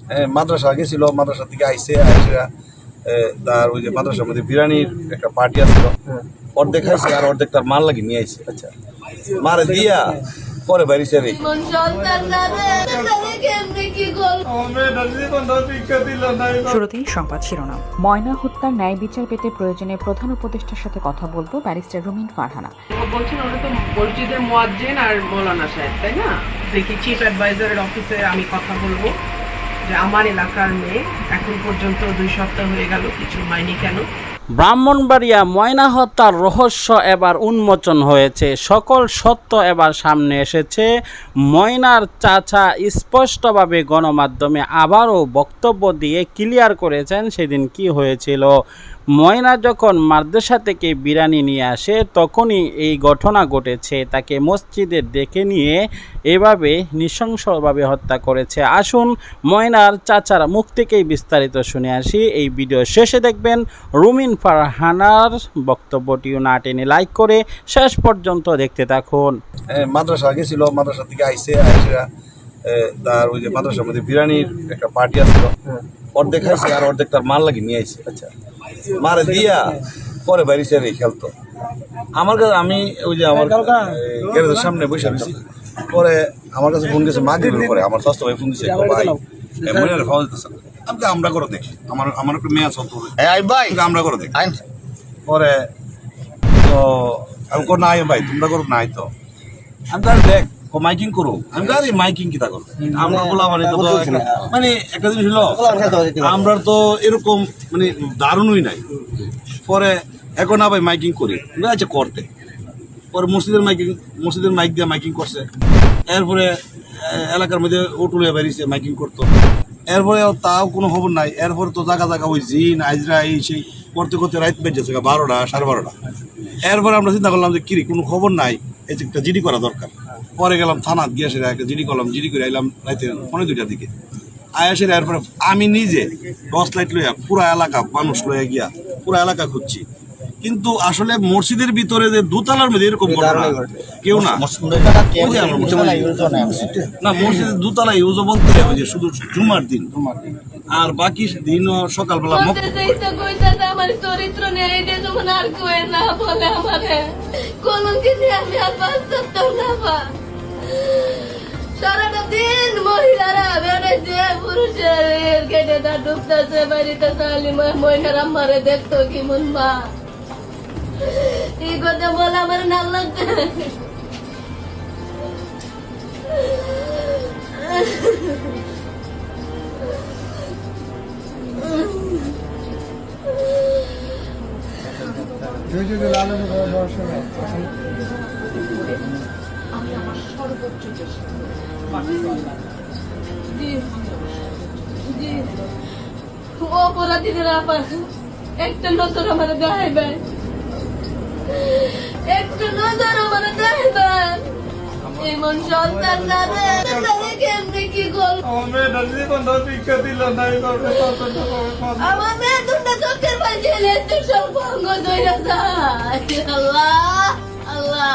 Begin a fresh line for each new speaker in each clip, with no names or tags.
হ্যাঁ, মাদ্রাসা গেছিল মাদ্রাসা থেকে আইসে আইসা তার ওই যে মাদ্রাসার মধ্যে বিরিয়ানির একটা পার্টি আসছিল অর্ধেক খাইছে আর অর্ধেক তার মাল লাগি নিয়ে আইছে। আচ্ছা। মারে দিয়া পরে বাইরেছে রে।
না রে তাহলে কেমনে কি করব?
শুরুতেই সংবাদ শিরোনাম। ময়না হত্যার ন্যায় বিচার পেতে প্রয়োজনে প্রধান উপদেষ্টার সাথে কথা বলব ব্যারিস্টার রুমিন ফারহানা।
বলছেন ওরা তো মসজিদের মোয়াজ্জেন আর মৌলানা সাহেব তাই না? দেখি চিফ অ্যাডভাইজারের অফিসে আমি কথা বলব। আমার এলাকার মেয়ে এখন পর্যন্ত দুই সপ্তাহ হয়ে গেল কিছু হয়নি কেন?
ব্রাহ্মণবাড়িয়া ময়না হত্যার রহস্য এবার উন্মোচন হয়েছে। সকল সত্য এবার সামনে এসেছে। ময়নার চাচা স্পষ্টভাবে গণমাধ্যমে আবারও বক্তব্য দিয়ে ক্লিয়ার করেছেন সেদিন কি হয়েছিল। ময়না যখন মাদ্রাসা থেকে বিরানি নিয়ে আসে তখনই এই ঘটনা ঘটেছে। তাকে মসজিদে ডেকে নিয়ে এভাবে নৃশংসভাবে হত্যা করেছে। আসুন ময়নার চাচার মুখ থেকেই বিস্তারিত শুনে আসি। এই ভিডিও শেষে দেখবেন রুমিন ফারহানার বক্তব্যটিও না টেনে লাইক করে শেষ পর্যন্ত দেখতে থাকুন।
হ্যাঁ, মাদ্রাসা গেছিল মাদ্রাসা থেকে আইসে আইসা তার ওই যে মাদ্রাসার মধ্যে বিরিয়ানির একটা পার্টি আসছিল। অর্ধেক খাইছে আর অর্ধেক তার মাল লাগি নিয়ে আইছে। আচ্ছা। মারে দিয়া পরে বাইরেছে রে খেলতো। আমার কাছে আমি ওই যে আমার গ্যারেজের সামনে বসে রয়েছি। পরে আমার কাছে ফোন দিয়েছে মাগরিবের পরে আমার স্বাস্থ্য ভাই ফোন দিয়েছে ভাই এ, খাওয়া দিতেছে আমি আমরা করে দেখি। আমার আমার একটা মেয়ে আছে অত ভাই। আমরা করে দেখি। পরে তো আমি কো নাই ভাই তোমরা করো নাই তো। আমি তাহলে দেখ মাইকিং করো আমি আরে মাইকিং কিতা করো আমরা বলা মানে তো মানে একটা জিনিস হলো আমরা তো এরকম মানে দারুণই নাই। পরে এখন ভাই মাইকিং করি। আচ্ছা করতে। পরে মসজিদের মাইকিং মসজিদের মাইক দিয়ে মাইকিং করছে। এরপরে এলাকার মধ্যে ওটুলে বেরিয়েছে মাইকিং করতো। এরপরে তাও কোনো খবর নাই। এরপরে তো জায়গা জায়গা ওই জিন আইজরা এই সেই করতে করতে রাত বেজেছে বারোটা সাড়ে বারোটা। এরপরে আমরা চিন্তা করলাম যে কিরি কোনো খবর নাই। এই একটা জিডি করা দরকার। পরে গেলাম থানা গিয়ে সেটা একটা জিডি করলাম জিডি করে আইলাম রাতে পনেরো দুইটার দিকে। আয়া সেটা এরপরে আমি নিজে টর্চ লাইট লইয়া পুরা এলাকা মানুষ লইয়া গিয়া পুরা এলাকা খুঁজছি। কিন্তু আসলে মসজিদের ভিতরে যে দোতলার মধ্যে এরকম ঘটনা কেউ না। না মসজিদের দোতলা ইউজ বলতে ওই যে শুধু জুমার দিন। আর বাকি দিন সকালবেলা
আমার চরিত্র নেই যখন আর না বলে আমারে। কোন কিছু আমি আর বাস্তব না পা সারাটা দিন মহিলারা বেড়েছে পুরুষের গেটেটা ঢুকতেছে বাড়িতে চালি মহিলার আমারে দেখতো কি মন মা। এই কথা বলে আমার না। লাগছে
আমি আমার সর্বোচ্চ চেষ্টা
জি একটা নজর আমার একটা নজর আমার দেখাইবেন এমন সন্তান কি করব আমার মেয়ে আল্লাহ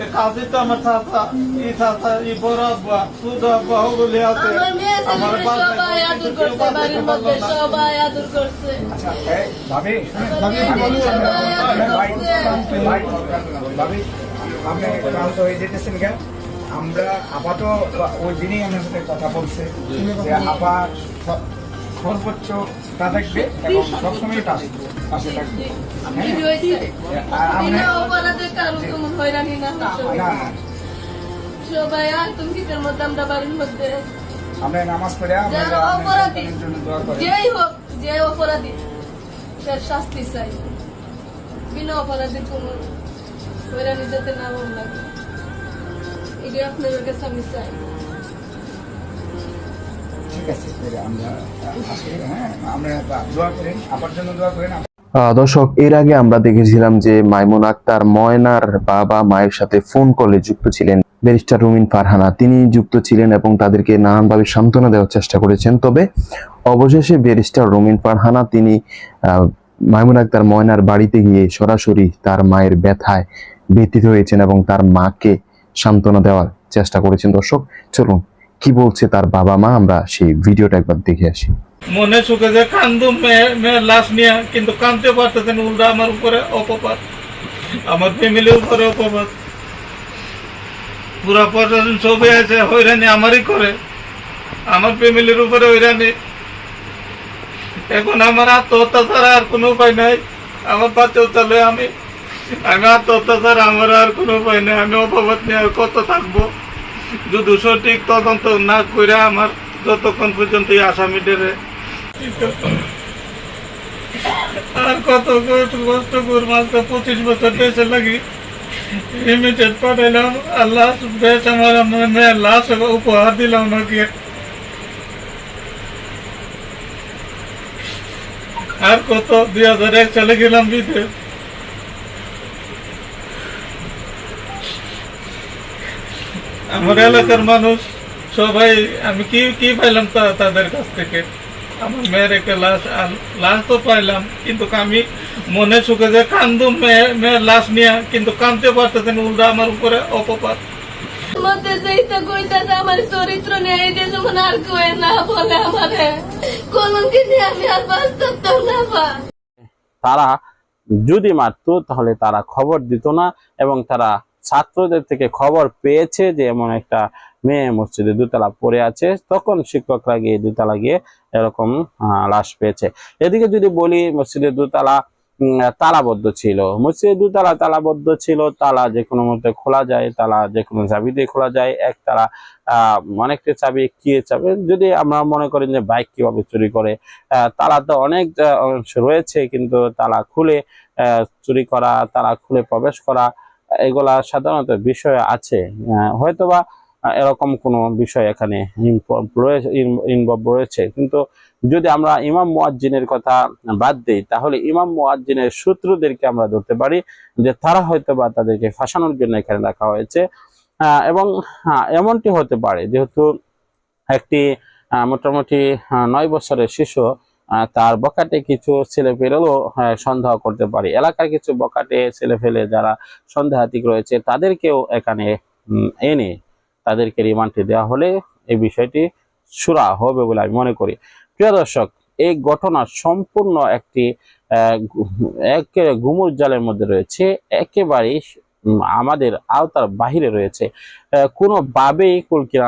এ কাজই তো আমার চাচা ই চাচা ই বড় আব্বা সুদ আব্বা ওগুলি আছে।
আমার
আপনি ক্লান্ত হয়ে যেতেছেন কেন? আমরা আপাতত ওই দিনই আমার সাথে কথা বলছে যে আপা সর্বোচ্চ তা থাকবে এবং সবসময় তার পাশে থাকবে। আমরা নামাজ পড়ে
যেই হোক যে অপরাধী সে শাস্তি চাই। বিনা অপরাধী কোন হয়রানি যাতে না লাগে। এটা আপনাদের কাছে আমি চাই।
হ্যাঁ
দর্শক, এর আগে আমরা দেখেছিলাম যে মাইমুন আক্তার ময়নার বাবা মায়ের সাথে ফোন কলে যুক্ত ছিলেন ব্যারিস্টার রুমিন ফারহানা। তিনি যুক্ত ছিলেন এবং তাদেরকে নানানভাবে সান্ত্বনা দেওয়ার চেষ্টা করেছেন। তবে অবশেষে ব্যারিস্টার রুমিন ফারহানা, তিনি মাইমুন আক্তার ময়নার বাড়িতে গিয়ে সরাসরি তার মায়ের ব্যথায় ব্যথিত হয়েছেন এবং তার মাকে সান্ত্বনা দেওয়ার চেষ্টা করেছেন। দর্শক, চলুন কি বলছে তার বাবা মা, আমরা সেই ভিডিওটা একবার দেখে আসি।
মনে সুখে যে কান্দু মেয়ে মেয়ের লাশ নিয়ে, কিন্তু কান্দতে পারতেছেন উল্টা আমার উপরে অপবাদ আমার ফ্যামিলির উপরে অপবাদ পুরা প্রশাসন ছবি আছে, হয়রানি আমারই করে। আমার ফ্যামিলির উপরে হয়রানি। এখন আমার আত্মহত্যা ছাড়া আর কোনো উপায় নাই। আমার বাচ্চা চলে আমি আমি আত্মহত্যা ছাড়া আমার আর কোনো উপায় নাই। আমি অপবাদ নিয়ে আর কত থাকব? যদি সঠিক তদন্ত না করে আমার যতক্ষণ পর্যন্ত এই আসামিদের আর কত কষ্ট করব আজকে পঁচিশ বছর দেশে লাগি লিমিটেড পাঠাইলাম। আর লাশ বেশ আমার মেয়ের লাশ উপহার দিলাম নাকি আর কত দুই হাজার এক সালে গেলাম বিদেশ। আমার এলাকার মানুষ সবাই আমি কি কি পাইলাম তাদের কাছ থেকে? আমার মেয়ের একটা লাশ আর লাশ তো পাইলাম কিন্তু আমি মনে সুখে যে কান্দু মেয়ে মেয়ের লাশ নিয়ে কিন্তু কান্দতে পারতেছেন উল্টা আমার উপরে অপবাদ
মধ্যে যেইটা কইতাছে আমার চরিত্র নিয়ে এই যখন আর কয়ে না বলে আমারে কলঙ্কি নিয়ে আমি আর বাঁচতাম না পা
তারা যদি মারতো তাহলে তারা খবর দিত না এবং তারা ছাত্রদের থেকে খবর পেয়েছে যে এমন একটা মেয়ে মসজিদে দুতলা পড়ে আছে। তখন শিক্ষকরা গিয়ে দুতলা গিয়ে এরকম লাশ পেয়েছে। এদিকে যদি বলি মসজিদের দুতলা তালাবদ্ধ ছিল। মসজিদের দুতলা তালাবদ্ধ ছিল, তালা যে কোনো মধ্যে খোলা যায়, তালা যে কোনো চাবি দিয়ে খোলা যায় এক তালা অনেকটা চাবি কি চাবি? যদি আমরা মনে করি যে বাইক কীভাবে চুরি করে তালা তো অনেক অংশ রয়েছে, কিন্তু তালা খুলে চুরি করা, তালা খুলে প্রবেশ করা এগুলা সাধারণত বিষয় আছে। হয়তোবা এরকম কোনো বিষয় এখানে ইনভলভ রয়েছে কিন্তু যদি আমরা ইমাম মুয়াজ্জিনের কথা বাদ দিই তাহলে ইমাম মুয়াজ্জিনের সূত্রদেরকে আমরা ধরতে পারি যে তারা হয়তোবা তাদেরকে ফাঁসানোর জন্য এখানে রাখা হয়েছে। এবং হ্যাঁ, এমনটি হতে পারে। যেহেতু একটি মোটামুটি নয় বছরের শিশু তার বকাটে কিছু ছেলে পেলেও সন্দেহ করতে পারে। এলাকার কিছু বকাটে ছেলে ফেলে যারা সন্দেহাতিক রয়েছে, তাদেরকেও এখানে এনে তাদেরকে রিমান্ডে দেওয়া হলে এই বিষয়টি সুরা হবে বলে আমি মনে করি। প্রিয় দর্শক, এই ঘটনা সম্পূর্ণ একটি একেবারে গুমুর জালের মধ্যে রয়েছে। একেবারেই আমাদের আওতার বাহিরে রয়েছে। কোনোভাবেই কুলকিরা